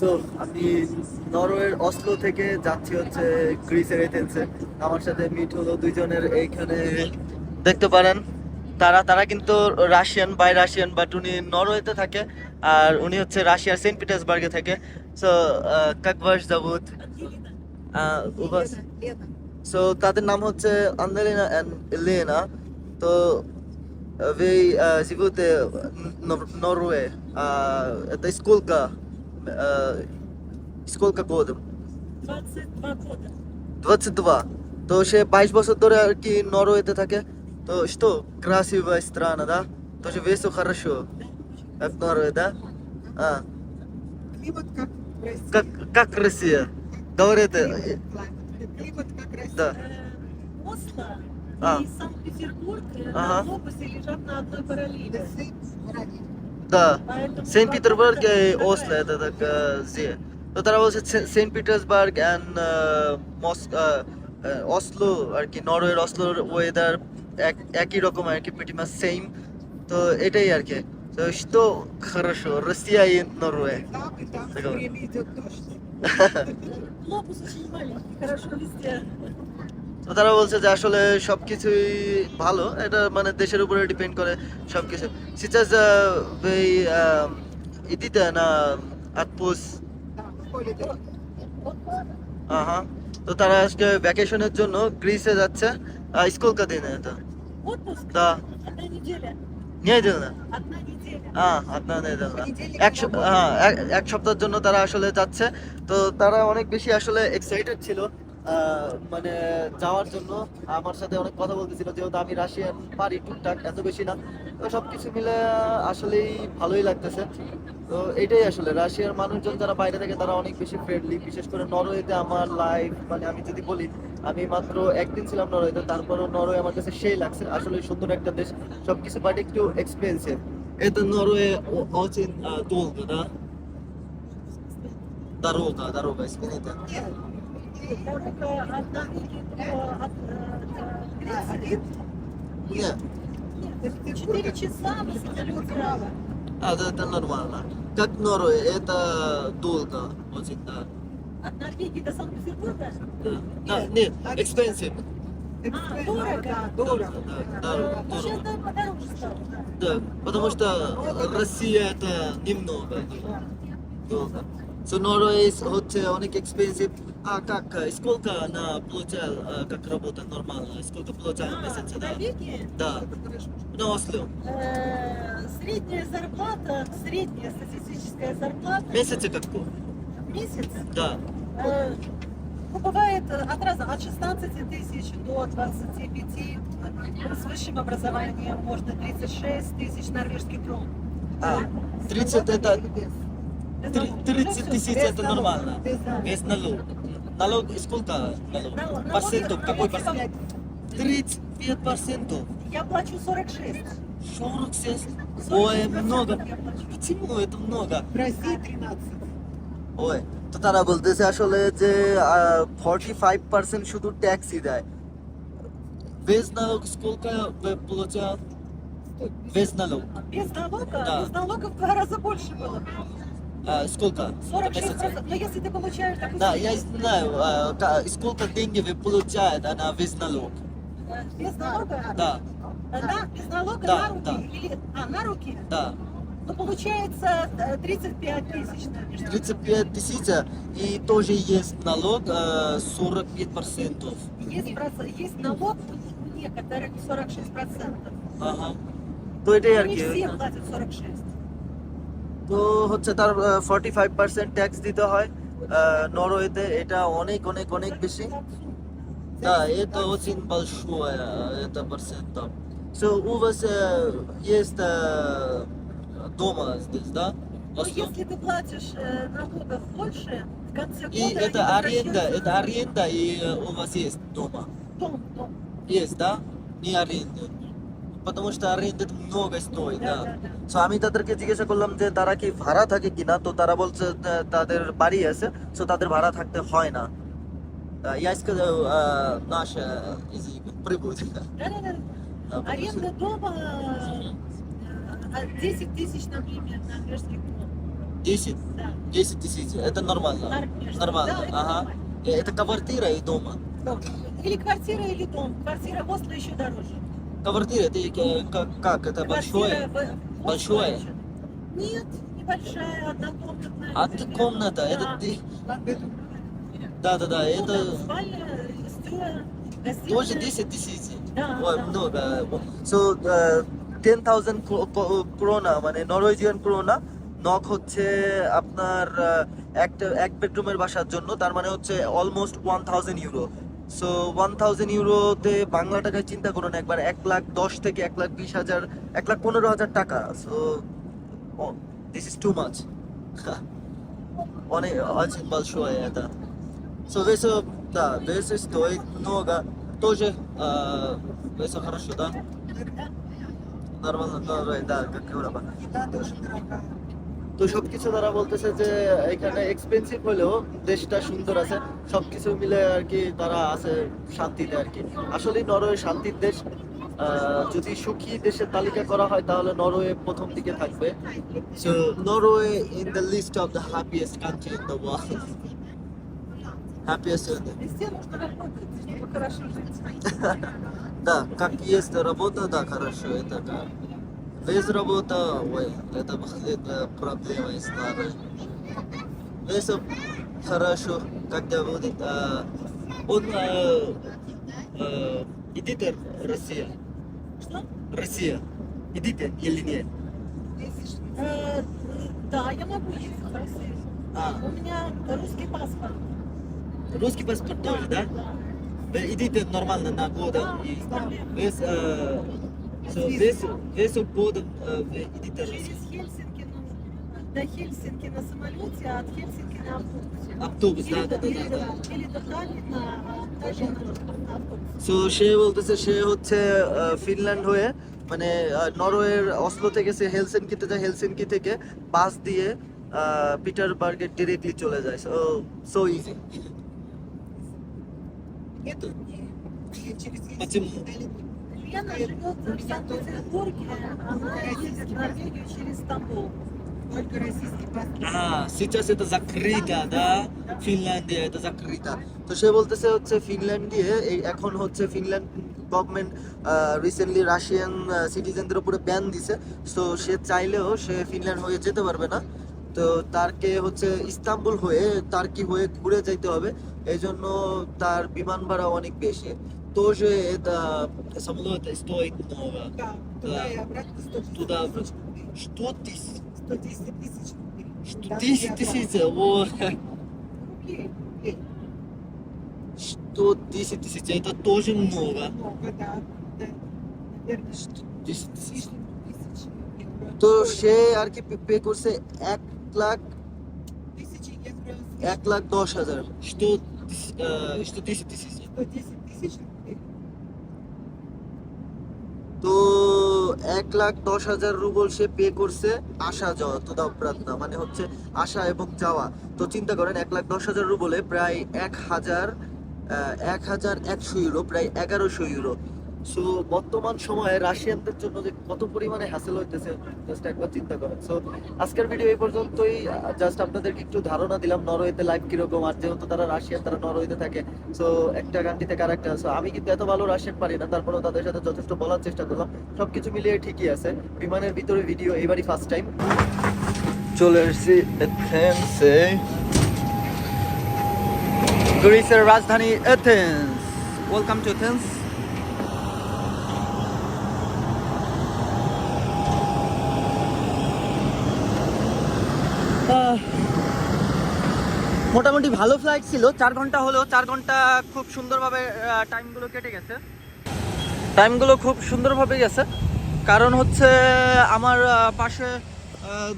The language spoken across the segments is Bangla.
সো আমি নরওয়ের অসলো থেকে যাচ্ছি হচ্ছে গ্রিসের এথেন্সে আমার সাথে মিট হলো দুইজনের এইখানে দেখতে পারেন তারা তারা কিন্তু রাশিয়ান বাই রাশিয়ান বাট উনি নরওয়েতে থাকে আর উনি হচ্ছে রাশিয়ার সেন্ট পিটার্সবার্গে থাকে সো কাক ভাস জাবুত উবাস সো তাদের নাম হচ্ছে আন্দালিনা অ্যান্ড লেনা তো ви uh, живете в Норвегии. Uh, это сколько? Uh, сколько годов? 22 года. 22. তো সে বাইশ বছর ধরে আর কি নরওয়েতে থাকে তো что красивая страна да тоже весу хорошо как Норвегия да а Климат как в России. как как Россия говорит э, Климат как Россия. да Э, Осло А. и Санкт-Петербург э, Ага. на глобусе лежат на одной параллели. Весы ранее. да Поэтому সেন্ট два পিটারবার্গ года এই такая ওসলো এটা так জি তো তারা বলছে সে- Saint Petersburg and Moss Oslo আর কি নরওয়ের অসলোর ওয়েদার একই রকম আর কি প্রিটি মাচ সেম তো এটাই আর কি তো что хорошо Россия и Норвегия Там и там Так все вот. время идет дождь. Глобус очень маленький, хорошо везде. তো তারা বলছে যে আসলে সবকিছুই ভালো এটা মানে দেশের উপরে ডিপেন্ড করে সবকিছু сейчас вы идите на отпуск Да, в поле дороги. আহা তো তারা আজকে ভ্যাকেশনের জন্য গ্রিসে যাচ্ছে স্কুল কা দিন এটা Отпуск Да. одна неделя. নিয়ে দিল না Одна неделя. হ্যাঁ আপনার নিয়ে দিল না Понедельник এক সপ- работает. হ্যাঁ এক- এক সপ্তাহের জন্য তারা আসলে যাচ্ছে তো তারা অনেক বেশি আসলে এক্সাইটেড ছিল আহ, মানে যাওয়ার জন্য আমার সাথে অনেক কথা বলতেছিল যেহেতু আমি রাশিয়ান পারি টুকটাক এত বেশি না তো সবকিছু মিলে আহ, আসলেই ভালোই লাগতেছে তো এটাই আসলে রাশিয়ার মানুষজন যারা বাইরে থেকে তারা অনেক বেশি ফ্রেন্ডলি বিশেষ করে নরওয়েতে আমার লাইফ মানে আমি যদি বলি আমি মাত্র একদিন ছিলাম নরওয়েতে তারপরও নরওয়ে আমার কাছে সেই লাগছে আসলে সুন্দর একটা দেশ সবকিছু বাট একটু expensive Это Норвегия о- очень а, долго, да? Дорога, дорога, извините. А, Нет, Нет, Четыре часа в самолете. а, это, это нормально. Как Норвегия, это долго, очень, да. От Норвегии до Санкт-Петербурга? да. Да, нет, expensive. экспресс. дорого. Дорого. Да, дорого, Ну, Сейчас дорого. да, подороже стало. Да, потому что Россия это немного долго. So Norway вот он expensive. А как, сколько она получала, как работа нормально? Сколько получала в месяц? Да? Да. Ну, Осло. Средняя зарплата, средняя статистическая зарплата. Месяц это какой? Месяц? Да. Ну, бывает от раза от 16 тысяч до 25. С высшим образованием можно 36 тысяч норвежских крон. А, 30 это... 30 Уже тысяч всё, это без налогов. нормально. Без Без налог. Налог сколько налог? Налог- Процентов? налоги- Какой налоги процент? 35 процентов. Я плачу 46. 46. 46% Ой, много. я плачу. Почему это много? В России 13. ওই তো তারা বলতেছে আসলে যে ফর্টি ফাইভ পার্সেন্ট শুধু ট্যাক্সই দেয় без налог сколько вы получаете? Без налог. Без налога, Да. без налогов в два раза больше было. А, сколько? 46 процентов. Но если ты получаешь такую Да, я знаю, а, сколько деньги вы получаете она без налога. Э, без налога, Да, да, без налога Да, на руки да. или а на руки, да. ну получается э, 35 тысяч. наверное. 35 тысяч э, и тоже есть налог э, а, 45 процентов. Есть, проц- есть налог у некоторых 46 процентов. Ага. То это Не все платят 46. তো হচ্ছে তার ফর্টি ফাইভ পার্সেন্ট ট্যাক্স দিতে হয় আহ, নরওয়েতে এটা অনেক অনেক অনেক বেশি Да, это очень большое, это процентов. So, у вас э, есть э, дома здесь, да? Но Осло? если ты платишь э, налогов больше, в конце И года это они аренда, возвращаются- это аренда, и э, у вас есть дома? Дом, дом. Есть, да? Не аренда. Потому что аренда много стоит, Да, да. да, да. So, আমি তাদেরকে জিজ্ঞাসা করলাম যে তারা কি ভাড়া থাকে কিনা তো তারা বলছে যে তাদের বাড়ি আছে সো তাদের ভাড়া থাকতে হয় না আহ, Я сказал, э, наша язык прибудь. Да, да, да. Да, потому что- Аренда дома э, 10 тысяч, например, норвежских крон. 10. Да. 10 тысяч. Это нормально. Конечно. Нормально. Да, это Ага. нормально. Э, Это квартира и дома. Дом. Или квартира, или дом. Квартира в Осло еще дороже. Квартира, это э, как, как? Это Квартира большое? в- в Осло Большое? еще. Нет, небольшая, однокомнатная. А ты комната, это Да. ты. Да, да, да, Ну, это там спальня, стюя, гостиная. тоже 10 тысяч. Да, Ой, да. много. So, uh, 10,000 ক্রোনা মানে নরওয়েজিয়ান ক্রোনা নক হচ্ছে আপনার আহ, একটা এক বেডরুমের বাসার জন্য তার মানে হচ্ছে almost one thousand euro so one thousand ইউরোতে বাংলা টাকায় চিন্তা করুন একবার এক লাখ দশ থেকে এক লাখ বিশ হাজার এক লাখ পনেরো হাজার টাকা so this is too much অনেক очень большое это So, весо, да, весо стоит много. Тоже э, весо хорошо, да? Нормально, нормально, да, как говоря. Еда тоже дорогая. তো সবকিছু তারা বলতেছে যে এখানে এক্সপেন্সিভ হলেও দেশটা সুন্দর আছে সবকিছু মিলে আর কি তারা আছে শান্তিতে আর কি আসলে নরওয়ে শান্তির দেশ আহ, যদি সুখী দেশের তালিকা করা হয় তাহলে নরওয়ে প্রথম দিকে থাকবে so Norway in the list of the happiest country in the world happiest Везде нужно работать, чтобы хорошо жить. Да, как есть работа, да, хорошо, это как. Без работы, ой, это, это проблема из старой. Если хорошо, когда будет, а, он а, а, идите Россия, Что? Россия, идите или нет? Э, Да, я могу ездить в Россию. А, У меня русский паспорт. русский паспорт тоже, да? Вы идите нормально на года и без без, а, so, без, без года а, вы идите Россия. Через Хельсинки, ну, до Хельсинки на самолете, а от Хельсинки на автобусе. Автобус, Или да, да, до- да, или да, до- Или до Таллина, а дальше на на автобусе. So সে বলতেছে সে হচ্ছে আহ, ফিনল্যান্ড হয়ে মানে আহ, নরওয়ের অসলো থেকে সে হেলসিনকিতে যায় হেলসিনকি থেকে বাস দিয়ে আহ, পিটারবার্গে ডিরেক্টলি চলে যায় সো সো ইজি Нету ни через Почему? Лена живет в Санкт-Петербурге, она ездит в Норвегию через Стамбул. только российский паспорт. Ah, сейчас это закрыто, да? ফিনল্যান্ডে এটা закрыто। তো সে বলতেছে হচ্ছে ফিনল্যান্ড দিয়ে এই এখন হচ্ছে ফিনল্যান্ড গভর্নমেন্ট রিসেন্টলি রাশিয়ান সিটিজেনদের উপরে ব্যান দিছে সো সে চাইলেও সে ফিনল্যান্ড হয়ে যেতে পারবে না তো তারকে হচ্ছে ইস্তাম্বুল হয়ে তার্কি হয়ে ঘুরে যাইতে হবে এই জন্য তার বিমান ভাড়া অনেক বেশি তো সে এটা самолет стоит много. Да, туда Да. и обратно 110 Туда тысяч рублей. Что тысяч? 110 тысяч рублей. Что Да, 10 я тысяч? знаю. О, Рублей, рублей. Что 10 тысяч? Это тоже много. Много, да. да. Наверное, что 10 с тысяч. лишним тысяч евро. তো সে আর কি পে করছে এক লাখ Тысячи евро. с এক লাখ দশ হাজার что тыс- э, что 10 тысяч এক লাখ দশ হাজার রুবল সে পে করছে আসা যাওয়া, তো না মানে হচ্ছে আসা এবং যাওয়া। তো চিন্তা করেন, এক লাখ দশ হাজার রুবলে প্রায় এক হাজার এক হাজার একশো ইউরো প্রায় এগারোশো ইউরো সো বর্তমান সময়ে রাশিয়ানদের জন্য যে কত পরিমাণে হ্যাসেল হইতেছে জাস্ট একবার চিন্তা করেন। সো আজকের ভিডিও এই পর্যন্তই। জাস্ট আপনাদেরকে একটু ধারণা দিলাম, নরওয়েতে লাইফ কীরকম? আর যেহেতু তারা রাশিয়ান, তারা নরওয়েতে থাকে। সো একটা থেকে আরেকটা সো আমি কিন্তু এত ভালো রাশিয়ান পারি না, তারপরেও তাদের সাথে যথেষ্ট বলার চেষ্টা করলাম। সবকিছু মিলিয়ে ঠিকই আছে। বিমানের ভিতরে ভিডিও এবারই ফার্স্ট টাইম চলে এসেছি গ্রিসের রাজধানী এথেন্স ওয়েলকাম টু এথেন্স মোটামুটি ভালো ফ্লাইট ছিল। চার ঘণ্টা হলেও, চার ঘণ্টা খুব সুন্দরভাবে টাইমগুলো কেটে গেছে। টাইমগুলো খুব সুন্দরভাবে গেছে। কারণ হচ্ছে, আমার পাশে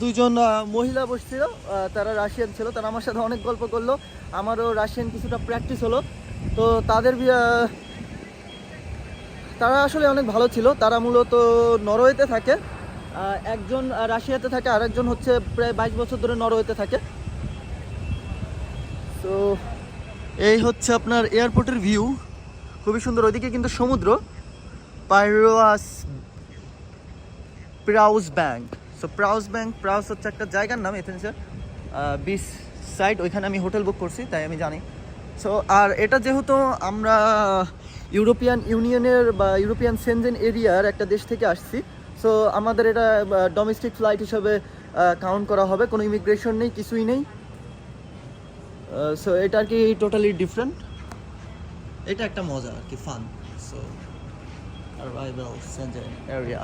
দুইজন মহিলা বসছিল তারা রাশিয়ান ছিল, তারা আমার সাথে অনেক গল্প করল। আমারও রাশিয়ান কিছুটা প্র্যাকটিস হলো। তো তাদের তারা আসলে অনেক ভালো ছিল। তারা মূলত নরওয়েতে থাকে। একজন রাশিয়াতে থাকে আর একজন হচ্ছে প্রায় বাইশ বছর ধরে নরওয়েতে থাকে। তো এই হচ্ছে আপনার এয়ারপোর্টের ভিউ। খুবই সুন্দর। ওইদিকে কিন্তু সমুদ্র। Piraeus Piraeus bank. So Piraeus bank, Piraeus হচ্ছে একটা জায়গার নাম এথেন্সের বিচ সাইড ওইখানে আমি হোটেল বুক করছি, তাই আমি জানি। সো আর এটা যেহেতু আমরা ইউরোপিয়ান ইউনিয়নের বা ইউরোপিয়ান সেনজেন এরিয়ার একটা দেশ থেকে আসছি সো আমাদের এটা ডোমেস্টিক ফ্লাইট হিসাবে কাউন্ট করা হবে। কোনো ইমিগ্রেশন নেই, কিছুই নেই। সো এটা আর কি টোটালি ডিফারেন্ট এটা একটা মজা আর কি fun so arrival Shenzhen area